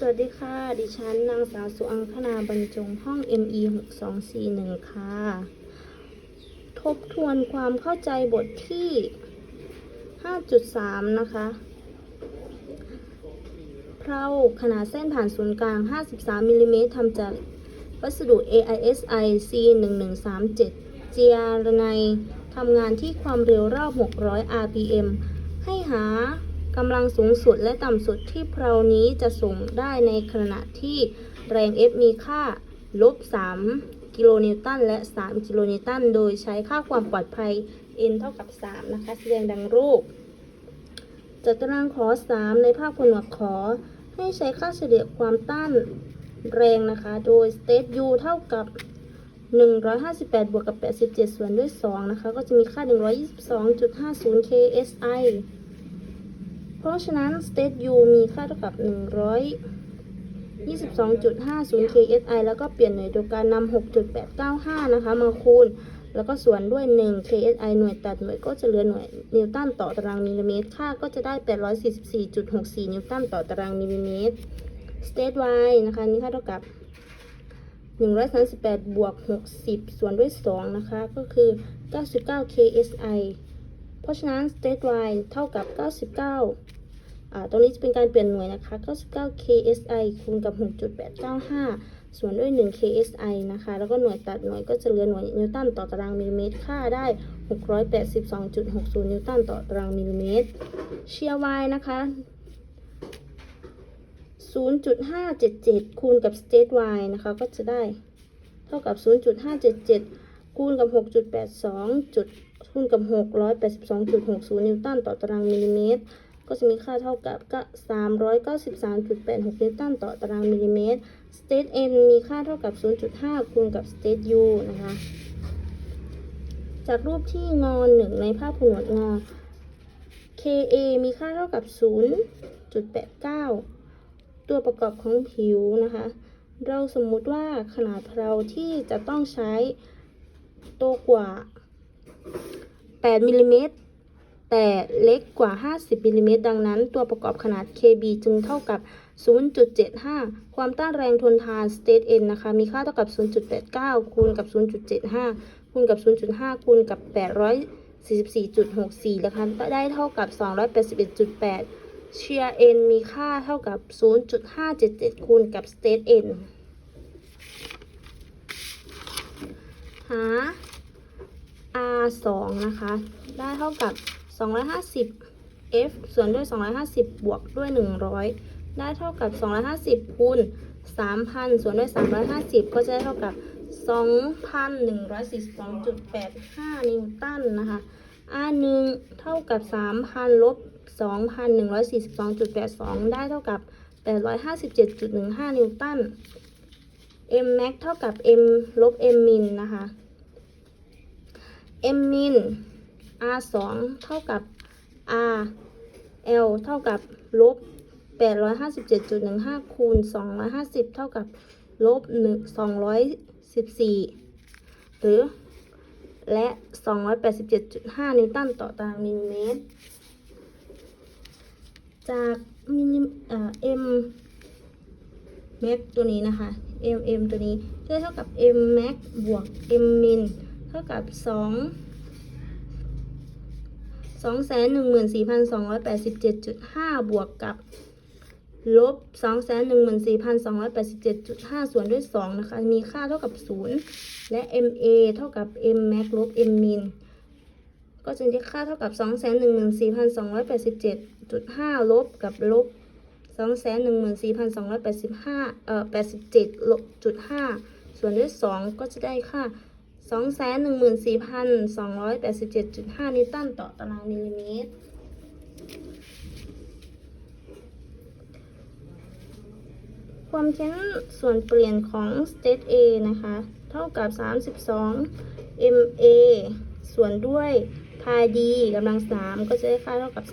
สวัสดีค่ะ ดิฉันนางสาวสุอังคณาบรรจงห้อง ME 6241ค่ะ ทบทวนความเข้าใจบทที่ 5.3 นะคะ เพราขนาดเส้นผ่านศูนย์กลาง 53มิลลิเมตรทำจากวัสดุ AISI C1137 เจียรไนยทำงานที่ความเร็วรอบ 600 RPM ให้หา กำลังสูงสุดและต่ำสุดที่เพรานี้จะส่งได้ในขณะที่แรง F มีค่าลบ 3 กิโลนิวตันและ 3 กิโลนิวตัน โดยใช้ค่าความปลอดภัย n เท่ากับ 3 นะคะ แสดงดังรูป จัดตารางขอ 3 ในภาพผนวกขอ ให้ใช้ค่าเฉลี่ยความต้านแรงนะคะ โดย state u เท่ากับ 158 บวกกับ 87 ส่วนด้วย 2 นะคะ ก็จะมีค่า 122.50 ksi เพราะฉะนั้น state u มีค่าเท่ากับ 122.50 ksi แล้วก็เปลี่ยนหน่วยโดยการนำ6.895 นะคะ มาคูณ แล้วก็ส่วนด้วย 1 ksi หน่วยตัดหน่วยก็จะเหลือหน่วยนิวตันต่อตารางมิลลิเมตร ค่าก็จะได้ 844.64 นิวตันต่อตารางมิลลิเมตร state y นะคะ มีค่าเท่ากับ138บวก60 ส่วนด้วย 2 นะคะ ก็คือ 99 ksi ราะฉะนั้น state y เท่ากับ 99อ่าตรงนี้จะเป็นการเปลี่ยนหน่วยนะคะ 99 ksi คูณกับ 6.895 ส่วนด้วย 1 ksi นะคะ แล้วก็หน่วยตัดหน่วยก็จะเหลือหน่วยนิวตันต่อตารางมิลลิเมตร ค่าได้ 682.60 นิวตันต่อตารางมิลลิเมตร เชียร์ y นะคะ0.577 คูณกับ state y นะคะ ก็จะได้เท่ากับ 0.577 คูณกับ 6.82จุด คูณกับ 682.60 นิวตันต่อตารางมิลลิเมตร ก็จะมีค่าเท่ากับก็393.86 นิวตันต่อตารางมิลลิเมตร state n มีค่าเท่ากับ 0.5 คูณกับ state u นะคะ จากรูปที่งอหนึ่งในภาพผนวดงอ ka มีค่าเท่ากับ 0.89 ตัวประกอบของผิวนะคะ เราสมมุติว่าขนาดเพลาที่จะต้องใช้โตกว่า 8มิลลิเมตรแต่เล็กกว่า 50มิลลิเมตรดังนั้น ตัวประกอบขนาด KB จึงเท่ากับ 0.75 ความต้านแรงทนทาน state n นะคะ มีค่าเท่ากับ 0.89 คูณกับ 0.75 คูณกับ 0.5 คูณกับ 844.64 นะคะ ได้เท่ากับ 281.8 เชียร์ n มีค่าเท่ากับ 0.577 คูณกับ state n หา r 2นะคะ ได้เท่ากับ 250 f ส่วนด้วย 250 บวกด้วย 100 ได้เท่ากับ 250คูณ3,000 ส่วนด้วย 350 ก็จะได้เท่ากับ 2,142.85 นิวตันนะคะ r 1เท่ากับ 3,000 ลบ 2,142.82 ได้เท่ากับ 857.15 นิวตัน m max เท่ากับ m ลบ m min นะคะ m min r 2เท่ากับ r l เท่ากับลบ857.15 คูณ 250 เท่ากับลบ214 หรือ และ 287.5 นิวตันต่อตารางมิลลิเมตร จากมิลลิเอ่อ m max ตัวนี้นะคะ m m ตัวนี้จะเท่ากับ m max บวก m min เท่ากับ2 214,287.5บวกกับลบ214,287.5ส่วนด้วย2นะคะ มีค่าเท่ากับ0และ MA เท่ากับ M max ลบ M min ก็จะได้ค่าเท่ากับ214,287.5ลบกับลบ214,285เอ่อ87ลบจุด5ส่วนด้วย2ก็จะได้ค่า 214,287.5 นิวตันต่อตารางมิลลิเมตร ความแข็งส่วนเปลี่ยนของ state A นะคะ เท่ากับ 32 MA ส่วนด้วยพาย D กำลัง 3 ก็จะได้ค่าเท่ากับ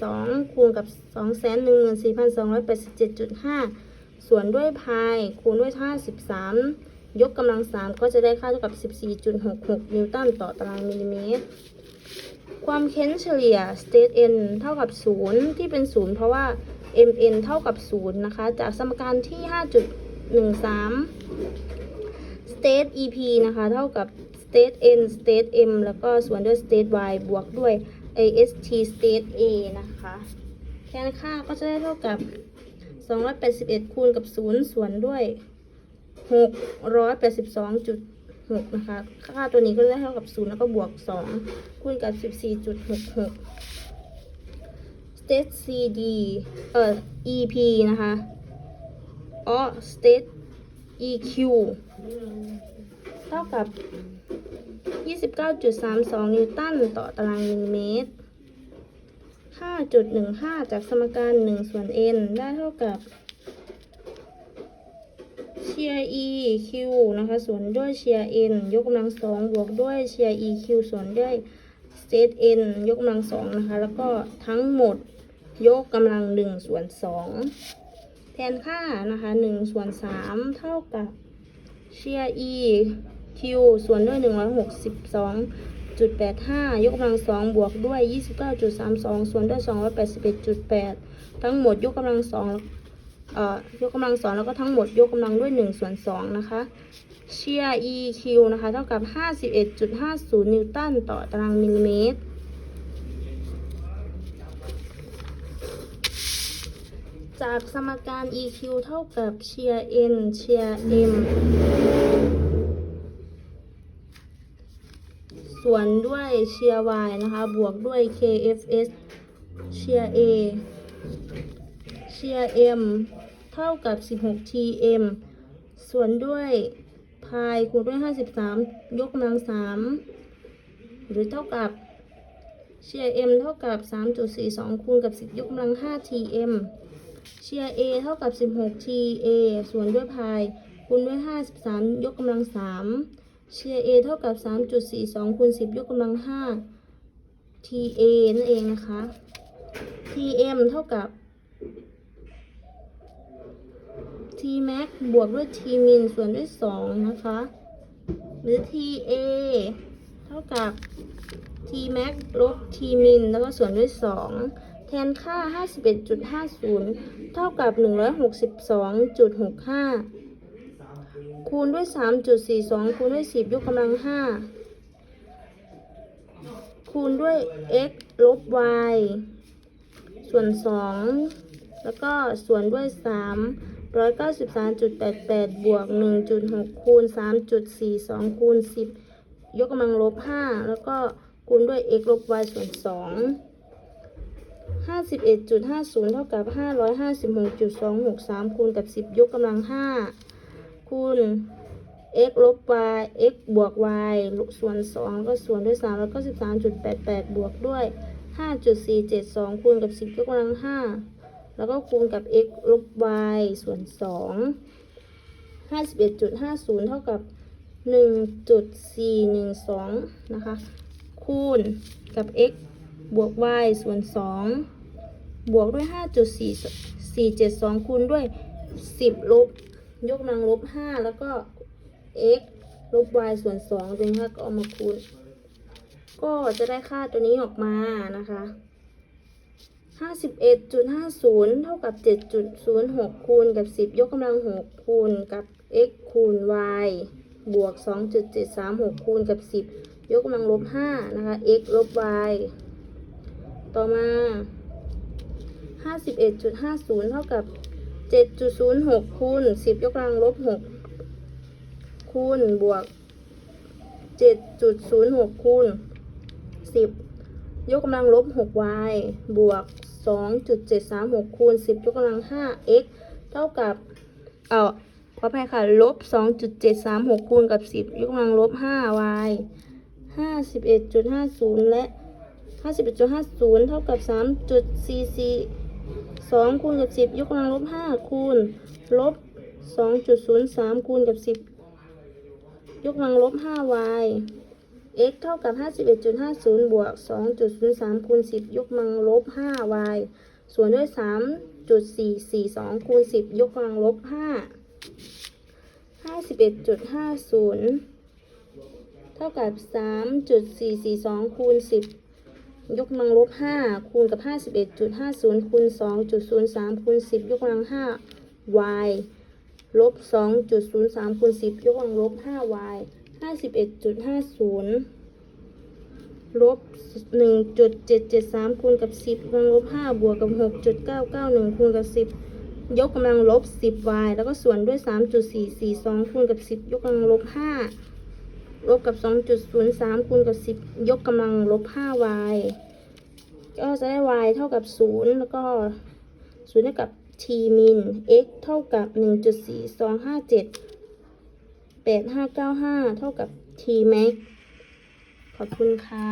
32 คูณกับ 214,287.5 ส่วนด้วยพายคูณด้วย53 ยกกำลัง3ก็จะได้ค่าเท่ากับ 14.66 นิวตันต่อตารางมิลลิเมตร ความเค้นเฉลี่ย state n เท่ากับ 0 ที่เป็น 0 เพราะว่า mn เท่ากับ 0 นะคะ จากสมการที่ 5.13 state ep นะคะ เท่ากับ state n state m แล้วก็ส่วนด้วย state y บวกด้วย ast state a นะคะ แทนค่าก็จะได้เท่ากับ 281 คูณกับ 0 ส่วนด้วย 682.6นะคะ ค่าตัวนี้ก็ได้เท่ากับ0แล้วก็บวก2คูณกับ14.66 state cd เอ่อ ep นะคะอ๋อ state eq เท่ากับ 29.32 นิวตันต่อตารางมิลลิเมตร 5.15 จากสมการ 1 ส่วน n ได้เท่ากับ เชียร์ e q นะคะส่วนด้วยเชียร์ n ยกกำลังสองบวกด้วยเชียร์ e q ส่วนด้วย state n ยกกำลังสองนะคะแล้วก็ทั้งหมดยกกำลัง1ส่วน2แทนค่านะคะ1ส่วน3เท่ากับเชียร์ e q ส่วนด้วย162จุดแปดห้ายกกำลังสองบวกด้วยยี่สิบเก้าจุดสามสองส่วนด้วยสองร้อยแปดสิบเอ็ดจุดแปดทั้งหมดยกกำลังสอง เอ่อยกกำลังสองแล้วก็ทั้งหมดยกกำลังด้วยหนึ่งส่วนสองนะคะ เชียร์ EQ นะคะ เท่ากับห้าสิบเอ็ดจุดห้าศูนย์นิวตันต่อตารางมิลลิเมตร จากสมการ EQ เท่ากับเชียร์ N เชียร์ M ส่วนด้วยเชียร์ y นะคะ บวกด้วย kfs เชียร์ a เชียร์ m เท่ากับ 16 tm ส่วนด้วยพายคูณด้วย 53 ยกกำลัง 3 หรือเท่ากับเชียร์ m เท่ากับ 3.42 คูณกับ 10 ยกกำลัง 5 tm เชียร์ a เท่ากับ 16 ta ส่วนด้วยพายคูณด้วย 53 ยกกำลัง 3 เชียร์ a เท่ากับ 3.42 คูณ 10 ยกกำลัง 5 ta นั่นเองนะคะ tm เท่ากับ t max บวกด้วย t min ส่วนด้วย 2 นะคะ หรือ ta เท่ากับ t max ลบ t min แล้วก็ส่วนด้วย 2 แทนค่า 51.50 เท่ากับ 162.65 คูณด้วย 3.42 คูณด้วย 10 ยกกำลัง 5 คูณด้วย x ลบ y ส่วน 2 แล้วก็ส่วนด้วย 3 193.88 บวก 1.6 คูณ 3.42 คูณ 10 ยกกำลังลบ 5 แล้วก็คูณด้วย x ลบ y ส่วน 2 51.50 เท่ากับ 556.263 คูณกับ 10 ยกกำลัง 5 คูณ x ลบ y x บวก y ส่วน 2 ก็ส่วนด้วย 3 แล้วก็ 13.88 บวกด้วย 5.472 คูณกับ 10 ยกกำลัง 5 แล้วก็คูณกับ x ลบ y ส่วน 2 51.50 เท่ากับ 1.412 นะคะ คูณกับ x บวก y ส่วน 2 บวกด้วย 5.472 คูณด้วย 10 ลบ ยกกำลังลบ 5 แล้วก็ x ลบ y ส่วน2ตัวนี้ค่ะก็เอามาคูณ ก็จะได้ค่าตัวนี้ออกมานะคะ 51.50 เท่ากับ 7.06 คูณกับ 10 ยกกำลัง 6 คูณกับ x คูณ y บวก 2.736 คูณกับ 10 ยกกำลังลบ 5 นะคะ x ลบ y ต่อมา 51.50 เท่ากับ 7.06 คูณ 10 ยกกำลังลบ 6 คูณบวก 7.06 คูณ 10 ยกกำลังลบ 6y บวก 2.736 คูณ 10 ยกกำลัง 5x เท่ากับ เอ่อขออภัยค่ะ ลบ 2.736 คูณกับ 10 ยกกำลังลบ 5y 51.50 และ 51.50 เท่ากับ 3.44 2 คูณกับ 10 ยกกำลังลบ 5 คูณ ลบ 2.03 คูณกับ 10 ยกกำลังลบ 5y x เท่ากับ 51.50 บวก 2.03 คูณ 10 ยกกำลังลบ 5y ส่วนด้วย 3.442 คูณ 10 ยกกำลังลบ 5 51.50 เท่ากับ 3.442 คูณ 10 ยกกำลังลบห้าคูณกับห้าสิบเอ็ดจุดห้าศูนย์คูณสองจุดศูนย์สามคูณสิบยกกำลังห้า y ลบสองจุดศูนย์สามคูณสิบยกกำลังลบห้า y ห้าสิบเอ็ดจุดห้าศูนย์ลบหนึ่งจุดเจ็ดเจ็ดสามคูณกับสิบกำลังลบห้าบวกกับหกจุดเก้าเก้าหนึ่งคูณกับสิบยกกำลังลบสิบ y แล้วก็ส่วนด้วยสามจุดสี่สี่สองคูณกับสิบยกกำลังลบห้าลบกับสองจุดศูนย์สามคูณกับสิบยกกำลังลบห้า y ก็จะได้ y เท่ากับศูนย์แล้วก็ศูนย์เท่ากับ t min x เท่ากับหนึ่งจุดสี่สองห้าเจ็ด เบสห้าเก้าห้าเท่ากับ t max ขอบคุณค่ะ